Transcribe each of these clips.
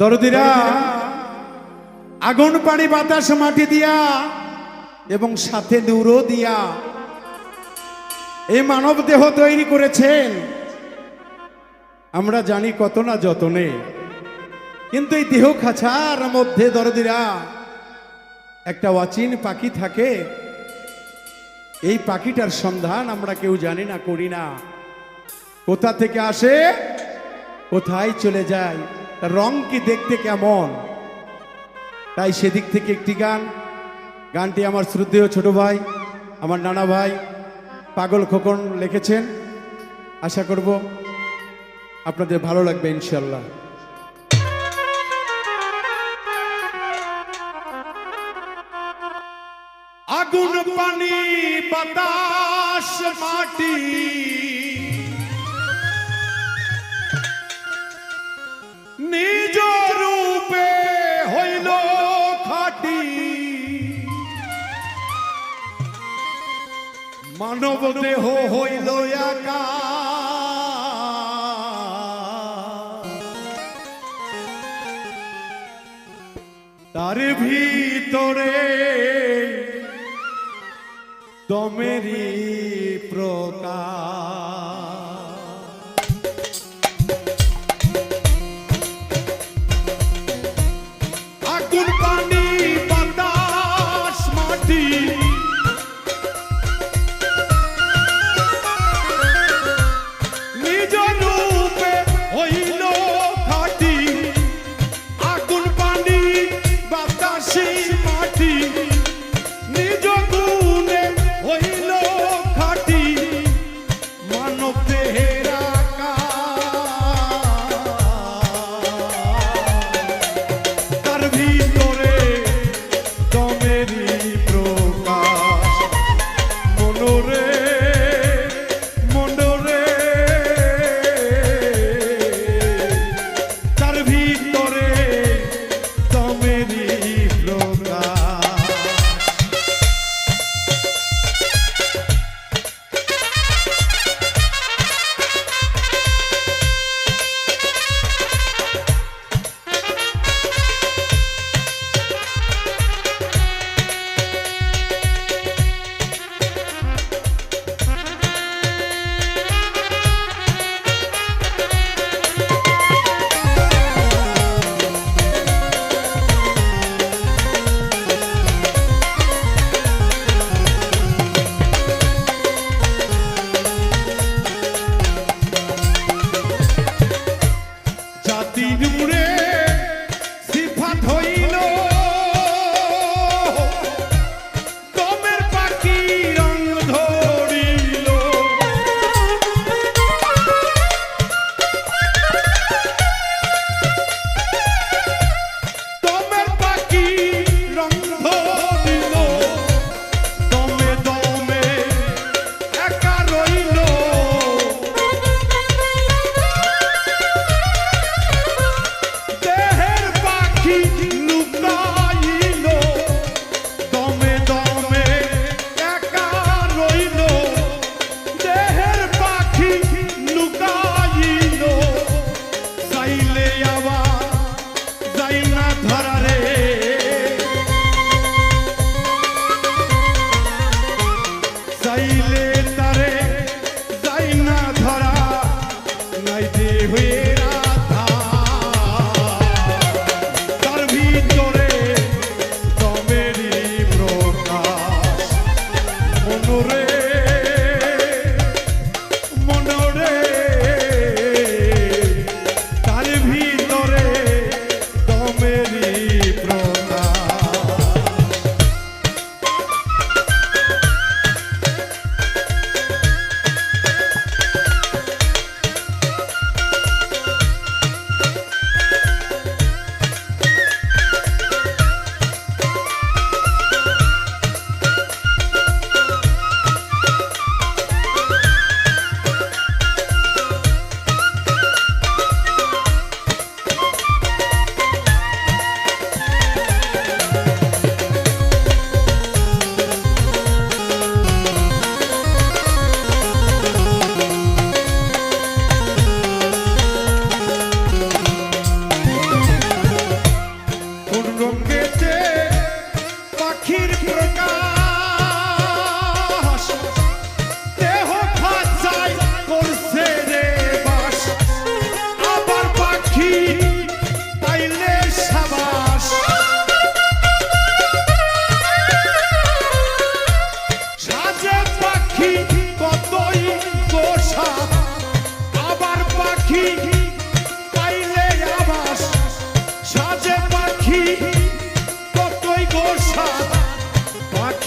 দরদিরা, আগুন, পানি, বাতাস, মাটি দিয়া এবং সাথে দূরও দিয়া এই মানব দেহ তৈরি করেছেন। আমরা জানি কত না যতনে, কিন্তু এই দেহ খাঁচার মধ্যে দরদিরা, একটা অচিন পাখি থাকে। এই পাখিটার সন্ধান আমরা কেউ জানি না, করি না। কোথা থেকে আসে? কোথায় চলে যায়? রং কি দেখতে কেমন? তাই সেদিক থেকে একটি গান। গানটি আমার শ্রদ্ধেয় ছোট ভাই, আমার নানা ভাই পাগল খোকন লিখেছেন। আশা করব আপনাদের ভালো লাগবে ইনশাল্লাহ আগুন পানি, বাতাস, মাটি নিজ রূপে হইল খাটি। মানব দেহ হইল একা। তার ভিতরে দমেরি প্রকাশ। no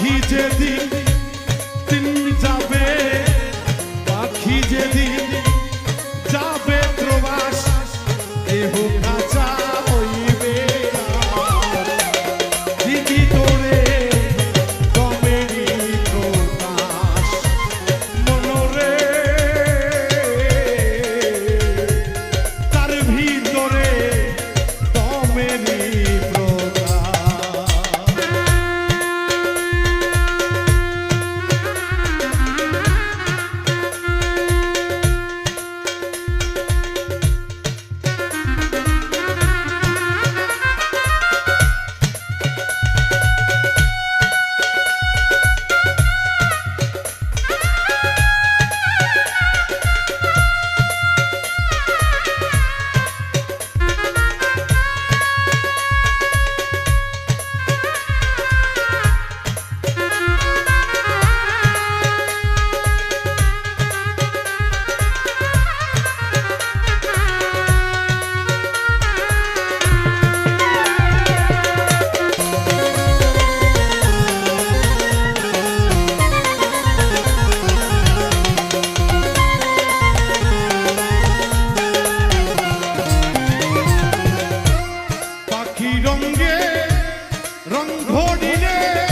He the wrong